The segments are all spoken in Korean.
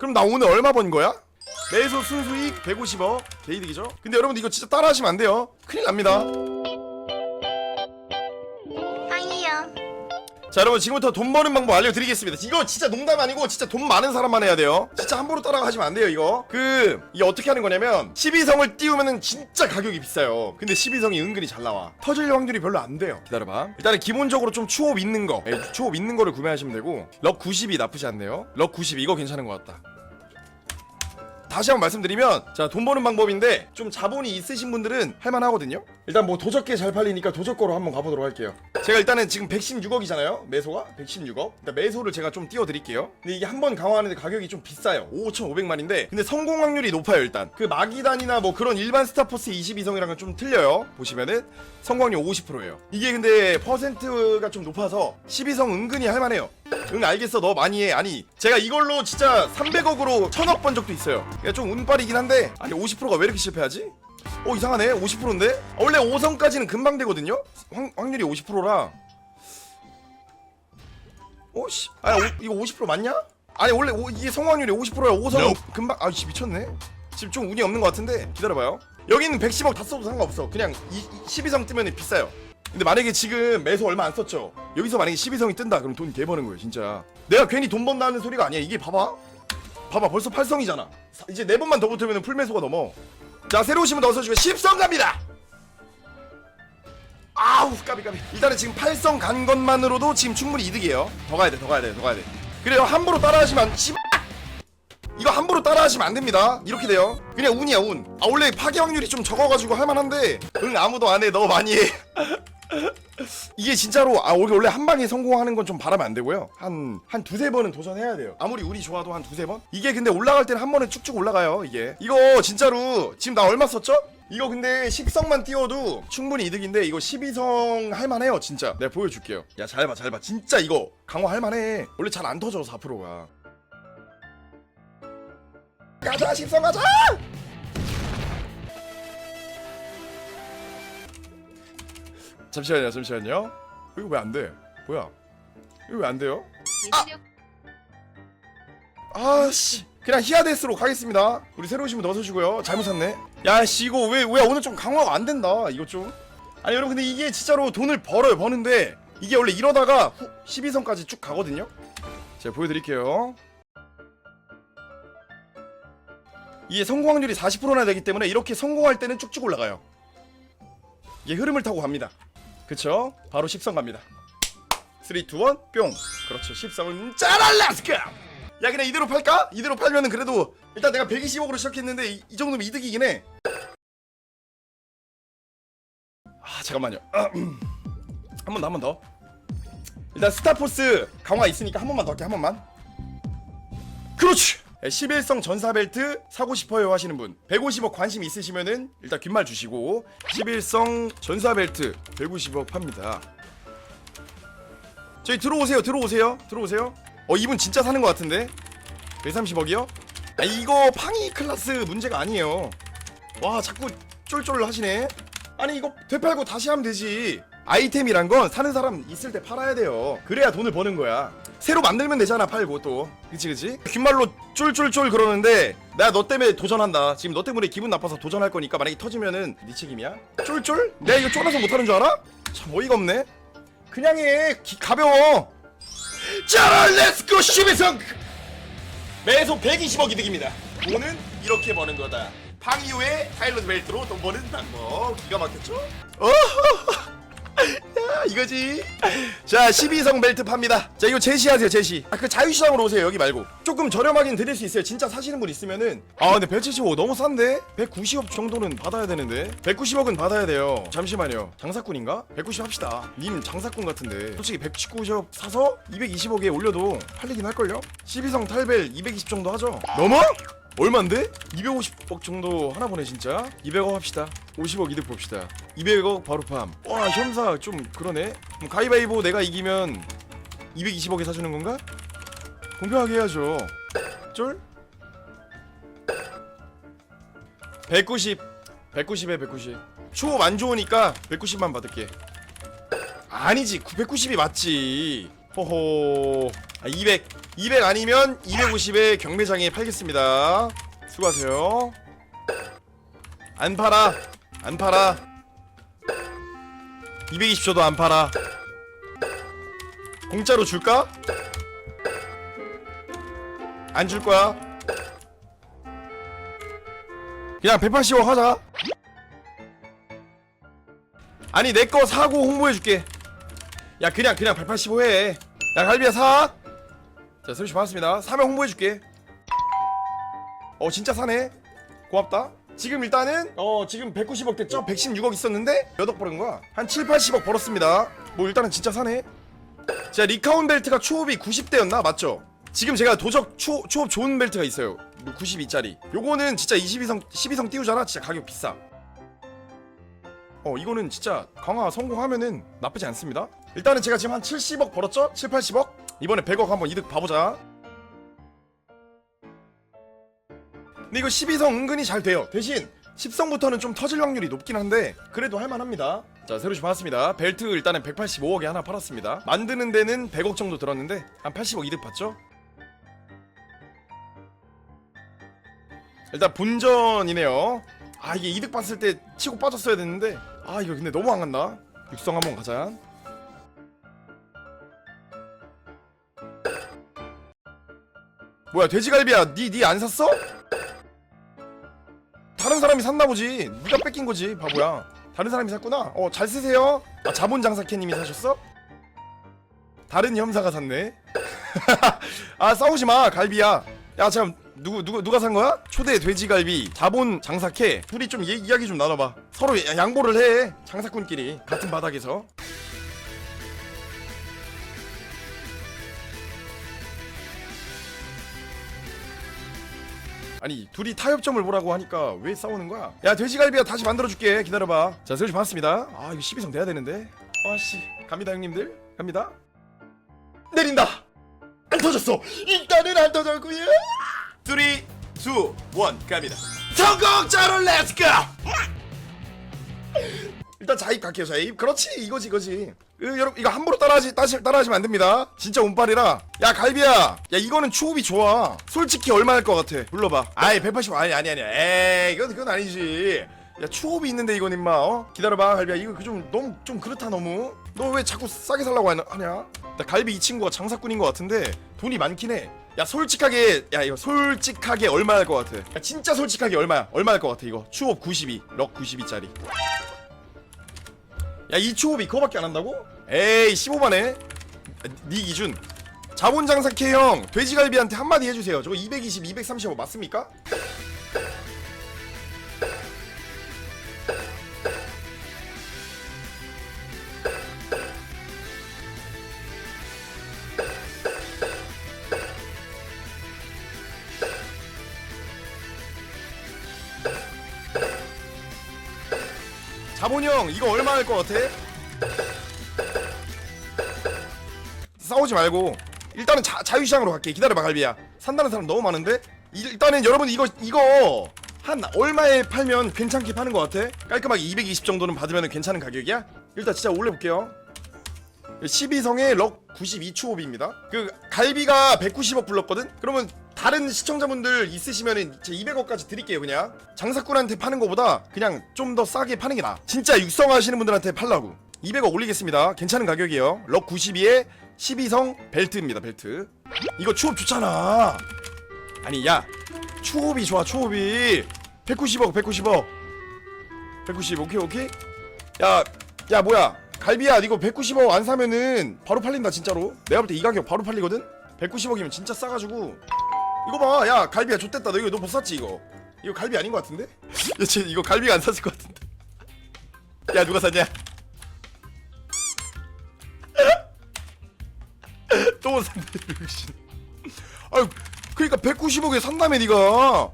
그럼 나 오늘 얼마 번 거야? 매소 순수익 150억. 개이득이죠? 근데 여러분들 이거 진짜 따라하시면 안 돼요. 큰일 납니다. 빵이요. 자 여러분 지금부터 돈 버는 방법 알려드리겠습니다. 이거 진짜 농담 아니고 진짜 돈 많은 사람만 해야 돼요. 진짜 함부로 따라가시면 안 돼요 이거. 그 이게 어떻게 하는 거냐면 12성을 띄우면은 진짜 가격이 비싸요. 근데 12성이 은근히 잘 나와. 터질 확률이 별로 안 돼요. 기다려봐. 일단은 기본적으로 좀 추업 있는 거. 예, 추업 있는 거를 구매하시면 되고 럭 90이 나쁘지 않네요. 럭 90 이거 괜찮은 것 같다 다시 한번 말씀드리면 자 돈 버는 방법인데 좀 자본이 있으신 분들은 할만하거든요. 일단 뭐 도적게 잘 팔리니까 도적거로 한번 가보도록 할게요. 제가 일단은 지금 116억이잖아요. 매소가? 116억. 일단 매소를 제가 좀 띄워드릴게요. 근데 이게 한 번 강화하는데 가격이 좀 비싸요. 5,500만인데. 근데 성공 확률이 높아요 일단. 그 마기단이나 뭐 그런 일반 스타포스 22성이랑은 좀 틀려요. 보시면은 성공률 50%예요. 이게 근데 퍼센트가 좀 높아서 12성 은근히 할만해요 응 알겠어. 너 많이 해. 아니 제가 이걸로 진짜 300억으로 1000억 번 적도 있어요. 그러니까 좀 운빨이긴 한데. 아니 50%가 왜 이렇게 실패하지? 어 이상하네. 50%인데? 원래 5성까지는 금방 되거든요? 확, 확률이 50%라. 어씨. 아니 오, 이거 50% 맞냐? 아니 원래 오, 이게 성공률이 50%야. 5성은 금방 아씨 미쳤네. 지금 좀 운이 없는 것 같은데? 기다려봐요. 여기는 110억 다 써도 상관없어. 그냥 이, 이 12성 뜨면 비싸요 근데 만약에 지금 매수 얼마 안 썼죠? 여기서 만약에 12성이 뜬다 그럼 돈 개 버는 거예요 진짜. 내가 괜히 돈 번다는 소리가 아니야. 이게 봐봐. 봐봐 벌써 8성이잖아. 이제 4번만 더 붙으면 풀매수가 넘어. 자 새로 오신 분 어서 오시고 10성 갑니다! 아우 까비 까비. 일단은 지금 8성 간 것만으로도 지금 충분히 이득이에요. 더 가야 돼더 가야 돼더 가야 돼. 그래요 함부로 따라하시면 안 씨발! 이거 함부로 따라하시면 안 됩니다. 이렇게 돼요. 그냥 운이야 운. 아 원래 파괴 확률이 좀 적어가지고 할만한데 응 아무도 안 해. 너 많이 해. 이게 진짜로 아 원래 한 방에 성공하는 건 좀 바라면 안 되고요. 한 한 두세 번은 도전해야 돼요. 아무리 운이 좋아도 한 두세 번. 이게 근데 올라갈 때는 한 번에 쭉쭉 올라가요. 이게 이거 진짜로 지금 나 얼마 썼죠? 이거 근데 10성만 띄워도 충분히 이득인데 이거 12성 할만해요 진짜 내가 보여줄게요 야 잘 봐 잘 봐 진짜 이거 강화 할만해 원래 잘 안 터져 4%가 가자 10성 가자 잠시만요 잠시만요. 이거 왜 안 돼? 뭐야? 이거 왜 안 돼요? 아씨 그냥 히아데스로 가겠습니다. 우리 새로 오신 분 오시고요. 잘못 샀네. 야씨 이거 왜 왜 오늘 좀 강화가 안 된다 이거 좀. 아니 여러분 근데 이게 진짜로 돈을 벌어요 버는데 이게 원래 이러다가 후, 12성까지 쭉 가거든요? 제가 보여드릴게요. 이게 성공 확률이 40%나 되기 때문에 이렇게 성공할 때는 쭉쭉 올라가요. 이게 흐름을 타고 갑니다 그쵸? 바로 10성 갑니다 3, 2, 1, 뿅 그렇죠 10성은 짜란 렛츠고 야 그냥 이대로 팔까? 이대로 팔면은 그래도 일단 내가 120억으로 시작했는데 이, 이 정도면 이득이긴 해. 아 잠깐만요. 한번 더 한 번 더. 일단 스타포스 강화 있으니까 한 번만 더 할게 한 번만. 그렇지. 11성 전사벨트 사고 싶어요 하시는 분 150억 관심 있으시면은 일단 귓말 주시고 11성 전사벨트 150억 팝니다. 저희 들어오세요 들어오세요 들어오세요. 어 이분 진짜 사는 것 같은데? 130억이요? 아 이거 팡이 클라스 문제가 아니에요. 와 자꾸 쫄쫄 하시네. 아니 이거 되팔고 다시 하면 되지. 아이템이란 건 사는 사람 있을 때 팔아야 돼요. 그래야 돈을 버는 거야 새로 만들면 되잖아 팔고 또. 그치 그치? 귓말로 쫄쫄쫄 그러는데 내가 너 때문에 도전한다. 지금 너 때문에 기분 나빠서 도전할 거니까 만약에 터지면은 네 책임이야. 쫄쫄? 내가 이거 쫄아서 못하는 줄 알아? 참 어이가 없네. 그냥 해. 기, 가벼워. 자 렛츠고 12성 매소 120억 이 득입니다. 돈은 이렇게 버는 거다. 팡이후의 타일러드 벨트로 돈 버는 방법. 기가 막혔죠? 어허허. 야 이거지. 자 12성 벨트 팝니다. 자 이거 제시하세요 제시. 아, 그 자유시장으로 오세요 여기 말고. 조금 저렴하긴 드릴 수 있어요. 진짜 사시는 분 있으면은. 아 근데 175 너무 싼데? 190억 정도는 받아야 되는데? 190억은 받아야 돼요. 잠시만요. 장사꾼인가? 190 합시다. 님 장사꾼 같은데. 솔직히 119억 사서 220억에 올려도 팔리긴 할걸요? 12성 탈벨 220 정도 하죠. 넘어? 얼만데? 250억 정도 하나 보네 진짜. 200억 합시다. 50억 이득 봅시다. 200억 바로 팜와 현사 좀 그러네. 그럼 가위바위보 내가 이기면 220억에 사주는 건가? 공평하게 해야죠. 쫄? 190 190에 190 초업 안 좋으니까 190만 받을게. 아니지 190이 맞지. 호호. 아, 200 200 아니면 250에 경매장에 팔겠습니다. 수고하세요. 안 팔아. 안 팔아. 220 줘도 안 팔아. 공짜로 줄까? 안 줄 거야. 그냥 180억 하자. 아니 내 거 사고 홍보해줄게. 야 그냥 그냥 185 해. 야 갈비야 사. 자 서비스 받았습니다. 사면 홍보해줄게. 어 진짜 사네. 고맙다. 지금 일단은 어 지금 190억 됐죠? 116억 있었는데 몇 억 벌은 거야? 한 7, 80억 벌었습니다. 뭐 일단은 진짜 사네. 자 리카운 벨트가 초업이 90대였나 맞죠? 지금 제가 도적 초, 초업 좋은 벨트가 있어요. 뭐 92짜리. 요거는 진짜 22성 12성 띄우잖아. 진짜 가격 비싸. 어 이거는 진짜 강화 성공하면은 나쁘지 않습니다 일단은 제가 지금 한 70억 벌었죠? 7, 80억? 이번에 100억 한번 이득 봐보자. 근데 이거 12성 은근히 잘 돼요. 대신 10성부터는 좀 터질 확률이 높긴 한데 그래도 할만합니다. 자 새로시 받았습니다. 벨트 일단은 185억에 하나 팔았습니다. 만드는 데는 100억 정도 들었는데 한 80억 이득 봤죠? 일단 본전이네요. 아 이게 이득 봤을 때 치고 빠졌어야 됐는데 아 이거 근데 너무 안 간다 육성 한번 가자 뭐야 돼지갈비야. 니 니 안 샀어? 다른 사람이 샀나 보지. 니가 뺏긴 거지 바보야. 다른 사람이 샀구나. 어 잘 쓰세요. 아 자본 장사캐님이 사셨어? 다른 염사가 샀네. 아 싸우지 마 갈비야. 야참 누구 누구 누가 산 거야? 초대 돼지갈비 자본 장사캐. 둘이 좀 얘- 이야기 좀 나눠봐. 서로 야- 양보를 해 장사꾼끼리. 같은 바닥에서 아니 둘이 타협점을 보라고 하니까 왜 싸우는 거야? 야 돼지갈비야 다시 만들어줄게. 기다려봐. 자 슬시 받았습니다. 아 이거 12성 돼야 되는데. 아씨 갑니다 형님들. 갑니다. 내린다! 안 터졌어! 일단은 안 터졌고요! 3 2 1 갑니다. 성공 자로 렛츠고 일단 자입 갈게요 자입. 그렇지 이거지 이거지. 으, 여러분 이거 함부로 따라하지 따시, 따라하시면 안 됩니다. 진짜 운빨이라. 야 갈비야. 야 이거는 추업이 좋아. 솔직히 얼마 할 것 같아? 불러봐. 아이 180 아니 아니 아니. 에이 이건 그건 아니지. 야 추업이 있는데 이건 임마 어? 기다려봐 갈비야. 이거 그좀 너무 좀 그렇다 너무. 너 왜 자꾸 싸게 살라고 하냐? 나 갈비 이 친구가 장사꾼인 것 같은데 돈이 많긴 해야 솔직하게 야 이거 솔직하게 얼마 할 것 같아? 야 진짜 솔직하게 얼마야? 얼마 할 것 같아 이거? 추업 92럭 92짜리 야이 초업이 그거밖에 안 한다고? 에이 15만에 네 기준 자본장사 K형 돼지갈비한테 한마디 해주세요 저거 220, 235 맞습니까? 자본형 이거 얼마 할 것 같아? 싸우지 말고 일단은 자, 자유시장으로 갈게 기다려봐 갈비야 산다는 사람 너무 많은데 일- 일단은 여러분 이거 이거 한 얼마에 팔면 괜찮게 파는 것 같아? 깔끔하게 220 정도는 받으면 괜찮은 가격이야? 일단 진짜 올려볼게요 12성의 럭 92초업입니다 그 갈비가 190억 불렀거든? 그러면 다른 시청자분들 있으시면은 제 200억까지 드릴게요 그냥. 장사꾼한테 파는 거보다 그냥 좀 더 싸게 파는 게 나아. 진짜 육성하시는 분들한테 팔라고. 200억 올리겠습니다. 괜찮은 가격이에요. 럭 92에 12성 벨트입니다 벨트. 이거 추업 좋잖아. 아니 야 추업이 좋아 추업이. 190억 190억. 190 오케이 오케이? 야, 야 뭐야? 갈비야 이거 190억 안 사면은 바로 팔린다 진짜로. 내가 볼 때 이 가격 바로 팔리거든? 190억이면 진짜 싸가지고 이거 봐 야 갈비야 좆됐다. 너 이거 너 못 샀지 이거? 이거 갈비 아닌 것 같은데? 야, 쟤 이거 갈비가 안 샀을 것 같은데. 야 누가 샀냐? 또 역시 아유 그니까 190억에 산다며 니가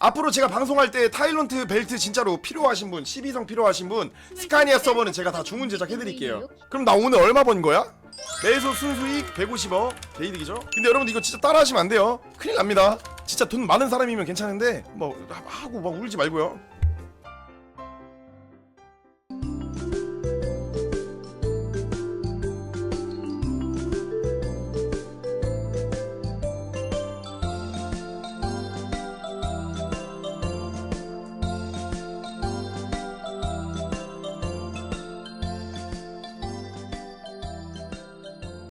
앞으로 제가 방송할 때 타일런트 벨트 진짜로 필요하신 분 12성 필요하신 분 스카니아 서버는 제가 다 주문 제작해드릴게요. 그럼 나 오늘 얼마 번 거야? 매소 순수익 150억. 개이득이죠? 근데 여러분들 이거 진짜 따라하시면 안 돼요. 큰일 납니다. 진짜 돈 많은 사람이면 괜찮은데 뭐 하고 막 울지 말고요